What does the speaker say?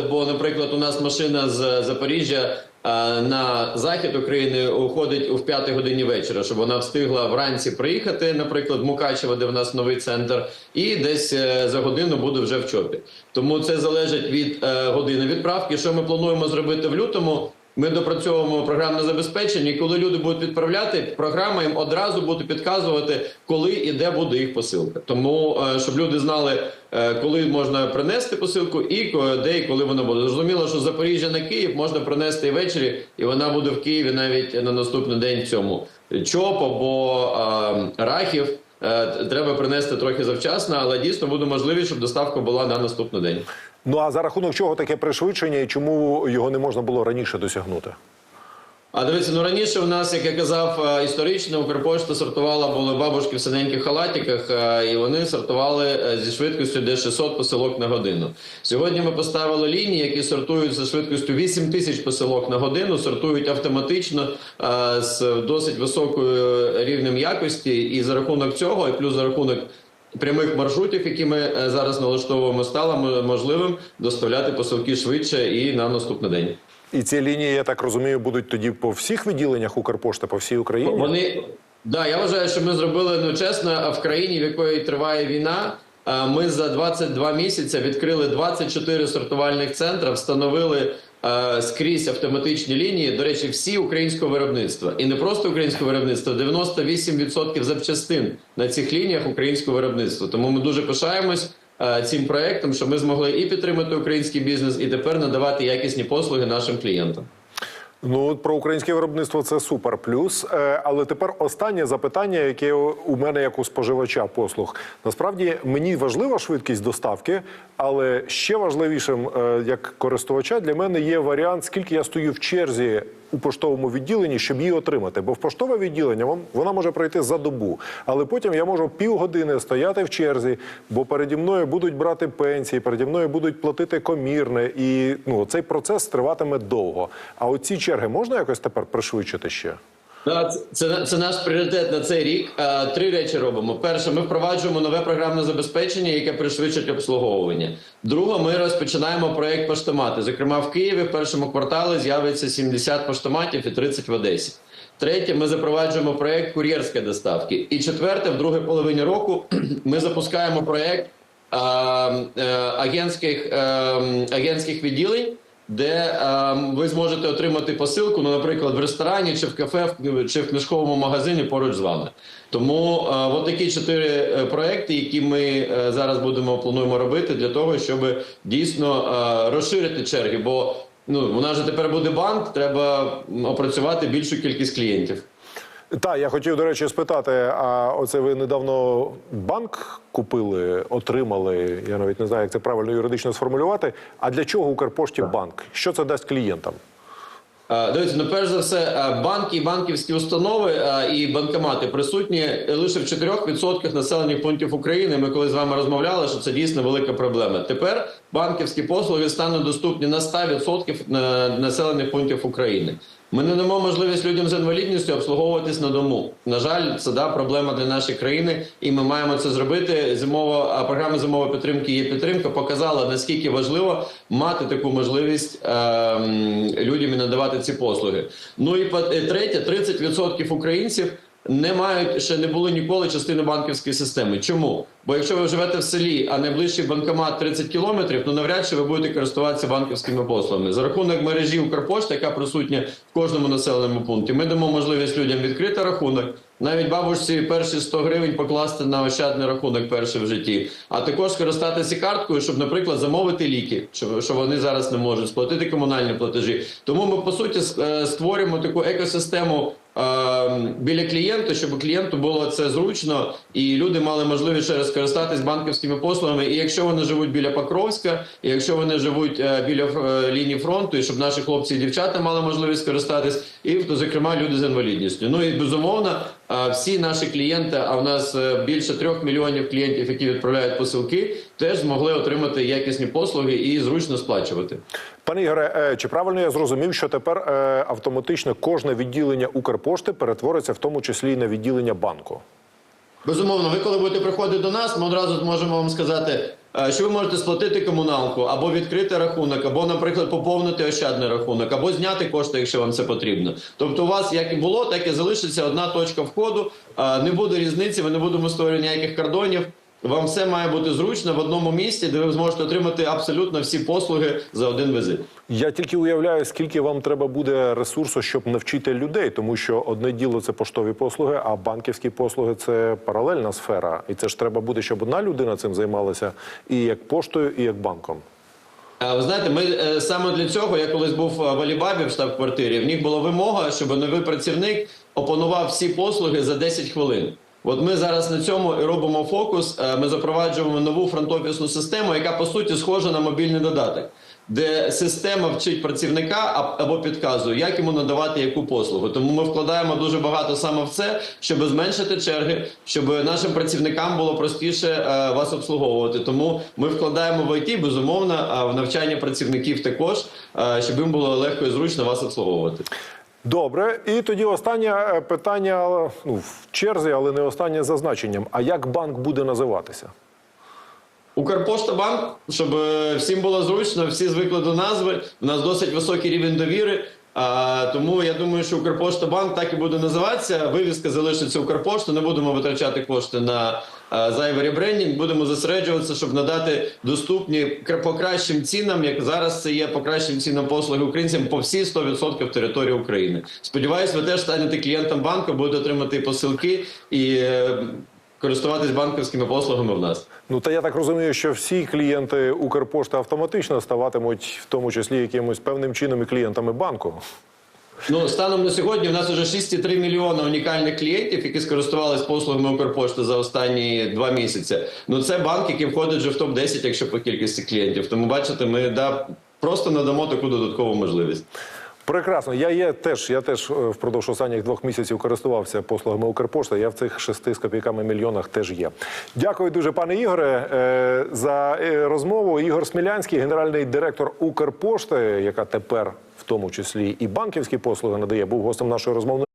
Бо, наприклад, у нас машина з Запоріжжя на захід України уходить у в п'ятій годині вечора, щоб вона встигла вранці приїхати, наприклад, Мукачево, де в нас новий центр, і десь е, за годину буде вже в ЧОПі. Тому це залежить від е, години відправки. Що ми плануємо зробити в лютому? Ми допрацьовуємо програмне забезпечення, і коли люди будуть відправляти, програма їм одразу буде підказувати, коли і де буде їх посилка. Тому е, щоб люди знали, коли можна принести посилку, і де і коли вона буде. Зрозуміло, що Запоріжжя на Київ можна принести ввечері, і вона буде в Києві навіть на наступний день в цьому чоп або е, рахів. Е, Треба принести трохи завчасно, але дійсно буде можливість, щоб доставка була на наступний день. Ну а за рахунок чого таке пришвидшення і чому його не можна було раніше досягнути? А дивіться, ну раніше у нас, як я казав, е, історично Укрпошта сортувала були бабушки в синеньких халатиках, е, і вони сортували е, зі швидкістю десь 600 посилок на годину. Сьогодні ми поставили лінії, які сортують за швидкістю 8 тисяч посилок на годину, сортують автоматично з досить високою рівнем якості, і за рахунок цього, і плюс за рахунок. Прямих маршрутів, які ми зараз налаштовуємо, стало можливим доставляти посилки швидше і на наступний день. І ці лінії, я так розумію, будуть тоді по всіх відділеннях Укрпошти, по всій Україні. Вони да, я вважаю, що ми зробили ну чесно, в країні, в якої триває війна. Ми за 22 місяці відкрили 24 сортувальних центри, встановили скрізь автоматичні лінії. До речі, всі українського виробництва, і не просто українського виробництва, 98% запчастин на цих лініях українського виробництва. Тому ми дуже пишаємось цим проектом, що ми змогли і підтримати український бізнес, і тепер надавати якісні послуги нашим клієнтам. Ну про українське виробництво це супер плюс. Е, Але тепер останнє запитання, яке у мене як у споживача послуг. Насправді мені важлива швидкість доставки, але ще важливішим е, як користувача для мене є варіант, скільки я стою в черзі у поштовому відділенні, щоб її отримати. Бо в поштове відділення вон- вона може пройти за добу, але потім я можу півгодини стояти в черзі, бо переді мною будуть брати пенсії, переді мною будуть платити комірне, і ну цей процес триватиме довго. А оці черги можна якось тепер пришвидшити ще? Да, це, це, наш пріоритет на цей рік. Три речі робимо. Перше, ми впроваджуємо нове програмне забезпечення, яке пришвидшить обслуговування. Друге, ми розпочинаємо проект поштомати. Зокрема, в Києві в першому кварталі з'явиться 70 поштоматів і 30 в Одесі. Третє, ми запроваджуємо проект кур'єрської доставки. І четверте, в другій половині року ми запускаємо проект е, агентських, е, агентських відділень де е, ви зможете отримати посилку, ну, наприклад, в ресторані чи в кафе, чи в книжковому магазині поруч з вами. Тому е, от такі чотири е, проекти, які ми е, зараз будемо плануємо робити для того, щоб дійсно е, розширити черги. Бо ну у нас же тепер буде банк, треба опрацювати більшу кількість клієнтів. Так, я хотів, до речі, спитати: а оце ви недавно банк купили, отримали? Я навіть не знаю, як це правильно юридично сформулювати. А для чого Укрпошті банк? Що це дасть клієнтам? Е, Дивіться, ну перш за все, е, банки і банківські установи е, і банкомати присутні лише в 4% населених пунктів України. Ми коли з вами розмовляли, що це дійсно велика проблема. Тепер банківські послуги стануть доступні на 100% населених пунктів України. Ми не дамо можливість людям з інвалідністю обслуговуватись на дому. На жаль, це да проблема для нашої країни, і ми маємо це зробити. Зимова програма зимової підтримки є підтримка. Показала наскільки важливо мати таку можливість е, людям і надавати ці послуги. Ну і е, третє, 30% українців. Не мають ще не були ніколи частини банківської системи. Чому? Бо якщо ви живете в селі, а найближчий банкомат 30 кілометрів, ну навряд чи ви будете користуватися банківськими послугами. За рахунок мережі Укрпошти, яка присутня в кожному населеному пункті, ми дамо можливість людям відкрити рахунок, навіть бабусі перші 100 гривень покласти на ощадний рахунок перший в житті, а також скористатися карткою, щоб, наприклад, замовити ліки, що, вони зараз не можуть сплатити комунальні платежі. Тому ми по суті е, створюємо таку екосистему. Е, Біля клієнта, щоб клієнту було це зручно, і люди мали можливість ще раз скористатись банківськими послугами. І якщо вони живуть біля Покровська, і якщо вони живуть е, біля е, лінії фронту, і щоб наші хлопці і дівчата мали можливість скористатись, і зокрема люди з інвалідністю. Ну і безумовно, всі наші клієнти, а в нас е, більше трьох мільйонів клієнтів, які відправляють посилки, теж змогли отримати якісні послуги і зручно сплачувати. Пане Ігоре, е, чи правильно я зрозумів, що тепер е, автоматично кожне відділення Укрпошти перетвориться в тому числі і на відділення банку? Безумовно, ви коли будете приходити до нас, ми одразу зможемо вам сказати, що ви можете сплатити комуналку, або відкрити рахунок, або, наприклад, поповнити ощадний рахунок, або зняти кошти, якщо вам це потрібно. Тобто, у вас як і було, так і залишиться одна точка входу. Е, Не буде різниці, ми не будемо створювати ніяких кордонів. Вам все має бути зручно в одному місці, де ви зможете отримати абсолютно всі послуги за один візит. Я тільки уявляю, скільки вам треба буде ресурсу, щоб навчити людей, тому що одне діло це поштові послуги, а банківські послуги це паралельна сфера. І це ж треба буде, щоб одна людина цим займалася і як поштою, і як банком. Ви знаєте, ми е, саме для цього, я колись був е, в Алібабі в штаб-квартирі, в них була вимога, щоб новий працівник опанував всі послуги за 10 хвилин. От ми зараз на цьому і робимо фокус. Е, Ми запроваджуємо нову фронт-офісну систему, яка по суті схожа на мобільний додаток, де система вчить працівника або підказує, як йому надавати яку послугу. Тому ми вкладаємо дуже багато саме в це, щоб зменшити черги, щоб нашим працівникам було простіше е, вас обслуговувати. Тому ми вкладаємо в ІТ, безумовно, в навчання працівників також, е, щоб їм було легко і зручно вас обслуговувати. Добре, і тоді останнє е, питання ну, в черзі, але не останнє за значенням. А як банк буде називатися? Укрпоштабанк, щоб е, всім було зручно, всі звикли до назви. У нас досить високий рівень довіри. А, тому я думаю, що Укрпоштабанк так і буде називатися. Вивіска залишиться Укрпошту. Не будемо витрачати кошти на зайвий ребрендінг. Будемо зосереджуватися, щоб надати доступні кра- по кращим цінам, як зараз це є по кращим цінам послуги українцям по всі 100% території України. Сподіваюсь, ви теж станете клієнтом банку, будете отримати посилки і е, користуватись банківськими послугами в нас. Ну та я так розумію, що всі клієнти Укрпошти автоматично ставатимуть, в тому числі якимось певним чином і клієнтами банку. Ну, станом на сьогодні в нас вже 6,3 мільйона унікальних клієнтів, які скористувались послугами Укрпошти за останні два місяці. Ну, це банк, який входить вже в топ 10 якщо по кількості клієнтів. Тому бачите, ми да, просто надамо таку додаткову можливість. Прекрасно. Я є теж. Я теж е, впродовж останніх двох місяців користувався послугами Укрпошти. Я в цих шести з копійками мільйонах теж є. Дякую дуже, пане Ігоре, е, за е, розмову. Ігор Смілянський, генеральний директор Укрпошти, яка тепер тому числі і банківські послуги надає, був гостем нашої розмовної.